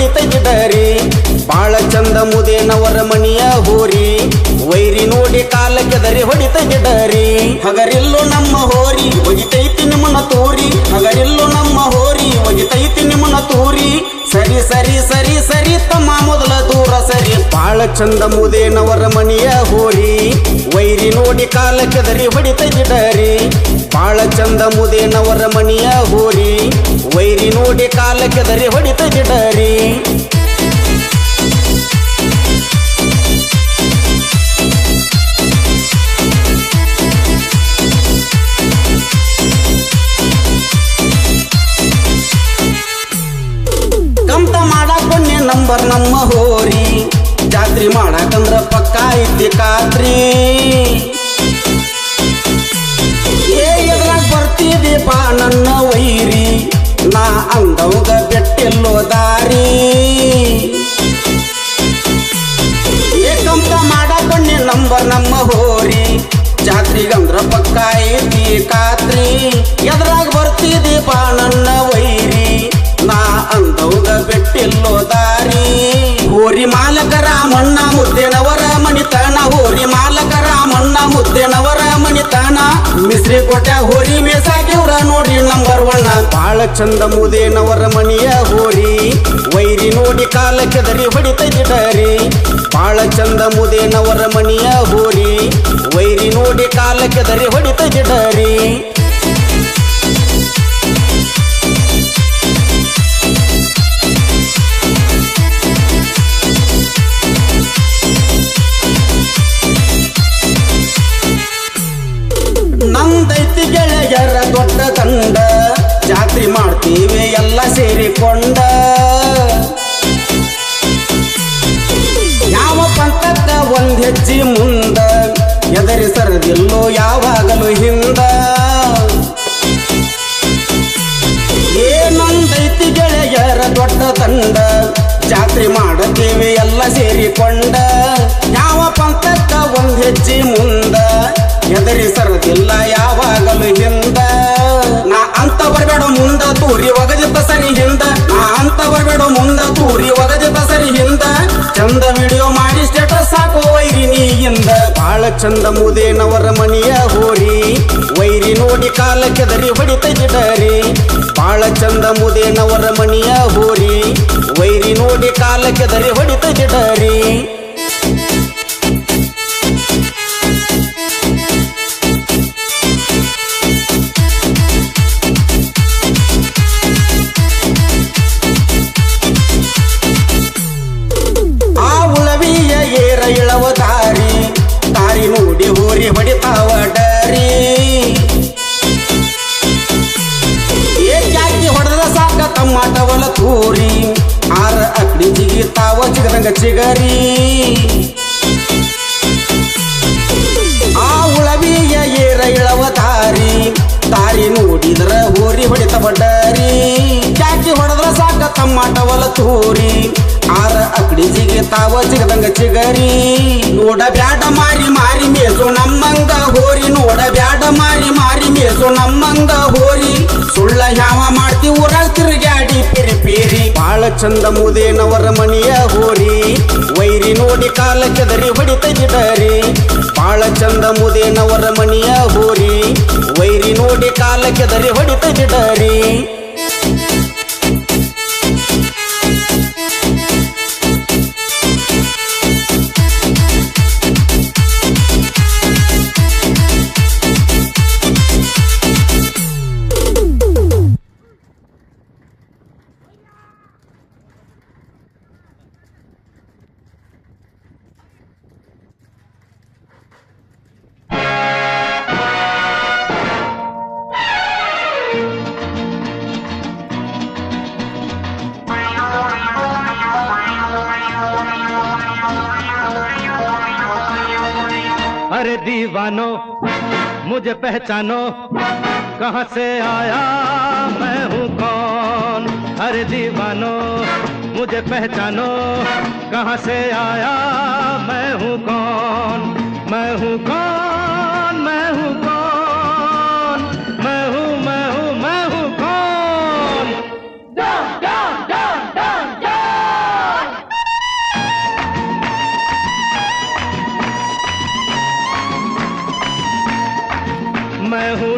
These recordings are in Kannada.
ಹೊಡಿತೈತಿ ಡರಿ ಬಾಳ ಚಂದ ಮುದೇನವರ ಮಣಿಯ ಹೋರಿ. ವೈರಿ ನೋಡಿ ಕಾಲ ಕೆದರಿ ಹೊಡಿ ಡರಿ ಹಗರಿಲ್ಲೋ ನಮ್ಮ ಹೋರಿ, ಒಗಿತೈತಿ ನಿಮ್ಮನ ತೋರಿ. ಹಗರಿಲ್ಲೋ ನಮ್ಮ ಹೋರಿ, ಒಗಿತೈತಿ ನಿಮ್ಮನ ತೋರಿ. ಸರಿ ಸರಿ ಸರಿ ಸರಿ, ತಮ್ಮ ಮೊದಲ ದೂರ ಸರಿ. ಬಾಳ ಚಂದ ಮುದೇನವರ ಮಣಿಯ ಹೋರಿ. ವೈರಿ ನೋಡಿ ಕಾಲ ಕೆದರಿ ಹೊಡಿ ಡರಿ ಬಾಳ ಚಂದ ಮುದೇನವರ ಮಣಿಯ ಹೋರಿ. ವೈರಿ ನೋಡಿ ಕಾಲ ಕೆದರಿ ಹೊಡಿತ ಬಿಡರಿ ಕಂತ ಮಾಡಾಕೊಂಡೆ ನಂಬರ್ ನಮ್ಮ ಹೋರಿ. ಜಾತ್ರಿ ಮಾಡಾಕಂದ್ರ ಪಕ್ಕ ಐತಿ ಖಾತ್ರಿ ನಾ ಅಂದವಾಗ ಬೆಟ್ಟೆಲ್ಲೋ ದಾರಿ. ಏಕಂತ ಮಾಡ ಮಾಡಾಕೊಂಡೆ ನಂಬರ್ ನಮ್ಮ ಹೋರಿ. ಜಾತ್ರಿಗಂದ್ರ ಪಕ್ಕ ಐತಿ ಖಾತ್ರಿ. ಎದ್ರಾಗ ಬರ್ತಿದೀಪ ನನ್ನ ವೈರಿ. ನಾ ಅಂದವಂಗ ಬೆಟ್ಟಿಲ್ಲೋ ದಾರಿ. ಹೋರಿ ಮಾಲಕ ರಾಮಣ್ಣ ಮುದ್ದೇನವರ ಮಣಿತನ ಹೋರಿ ಮಾಲಕ ರಾಮಣ್ಣ ಮುದ್ದೇನವರ ಮಣಿತನ ಮಿಸ್ರಿ ಕೊಟ್ಟ ಹೋರಿ ಮೇಸಾಕಿವ್ರ ನೋಡಿ ನಂಬರ್ ಒನ್ ಬಾಳ ಚಂದ ಮುದೇನವರ ಮನೆಯ ಹೋರಿ. ವೈರಿ ನೋಡಿ ಕಾಲ ಕೆದರಿ ಹೊಡಿತೈತಿಟರಿ ಬಾಳ ಚಂದ ಮುದೇನವರ ಮನೆಯ ಹೋರಿ. ವೈರಿ ನೋಡಿ ಕಾಲ ಕೆದರಿ, ಹೊಡಿತೈತಿ ಸೇರಿಕೊಂಡ ಯಾವ ಪಂಥಕ್ಕ ಒಂದ್ ಹೆಜ್ಜೆ ಮುಂದ? ಎದರಿ ಸರದಿಲ್ಲ ಯಾವಾಗಲೂ ಹಿಂದ. ನಾ ಅಂತ ಬರಬೇಡ ಮುಂದ, ತೂರಿ ಒಗದಿದ್ದ ಸರಿ ಹಿಂದ. ನಾ ಅಂತ ಬರಬೇಡ ಮುಂದ, ತೂರಿ ಒಗದಿದ್ದ ಸರಿ ಹಿಂದ. ಚಂದ ವಿಡಿಯೋ ಮಾಡಿ ಸ್ಟೇಟಸ್ ಹಾಕೋ ವೈರಿ ನೀಗಿಂದ ಬಾಳ ಚಂದ ಮುದೇನವರ ಮನೆಯ ಹೋರಿ. ವೈರಿ ನೋಡಿ ಕಾಲ ಕೆದರಿ ಹೊಡಿತೈತಿ ಡರಿ. ಬಾಳ ಚಂದ ಮುದೇನವರ ಮಣಿಯ ಹೋರಿ. ವೈರಿ ನೋಡಿ ಕಾಲಕ್ಕೆ ದರಿ ಹೊಡಿತ ತೂರಿ ಆರ ಅಕ್ಡಿ ಜಿಗಿತಾವ ಚಿಗದಂಗ ಚಿಗರಿ. ಆ ಉಳವಿಯ ಏರ ಇಳವ ತಾರಿ ದಾರಿ ನೋಡಿದ್ರ ಹೋರಿ ಹೊಡಿತ ಬಡ್ಡರಿ ಜಾಕಿ ಹೊಡೆದ್ರ ಸಾಕ ತಮ್ಮಾಟವಲ ತೂರಿ, ಆರ ಅಕ್ಡಿ ಜಿಗಿತಾವ ಚಿಗದಂಗ ಚಿಗರಿ. ನೋಡ ಬ್ಯಾಡ ಮಾರಿ ಮಾರಿ ಮೇಸು ನಮ್ಮಂಗ ಹೋರಿ, ನೋಡ ಬ್ಯಾಡ ಮಾರಿ ಮಾರಿ ಮೇಸು ನಮ್ಮಂಗ ಚಂದ ಮುದೇನವರ ಮಣಿಯ ಹೋರಿ. ವೈರಿ ನೋಡಿ ಕಾಲ ಕೆದರಿ ಹೊಡಿತಿದ್ದಾರೆ ಬಾಳ ಚಂದ ಮುದೇನವರ ಮಣಿಯ ಹೋರಿ. ವೈರಿ ನೋಡಿ ಕಾಲ ಕೆದರಿ ಹೊಡಿತೈತಿ अरे दीवानो, मुझे पहचानो, कहाँ से आया, मैं हूँ कौन? अरे दीवानो, मुझे पहचानो, कहाँ से आया, मैं हूँ कौन? मैं हूँ कौन?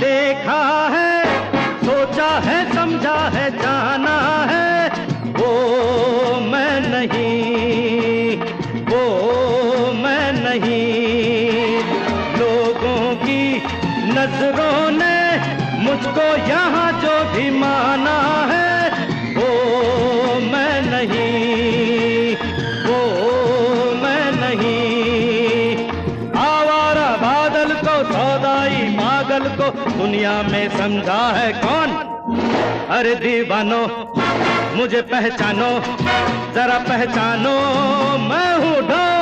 देखा है, सोचा है, समझा है, जाना है। वो मैं नहीं, वो मैं नहीं। लोगों की नज़रों ने मुझको यहाँ जो भी माना है दुनिया में समझा है कौन? अरे दीवानो मुझे पहचानो जरा पहचानो मैं हूँ डॉन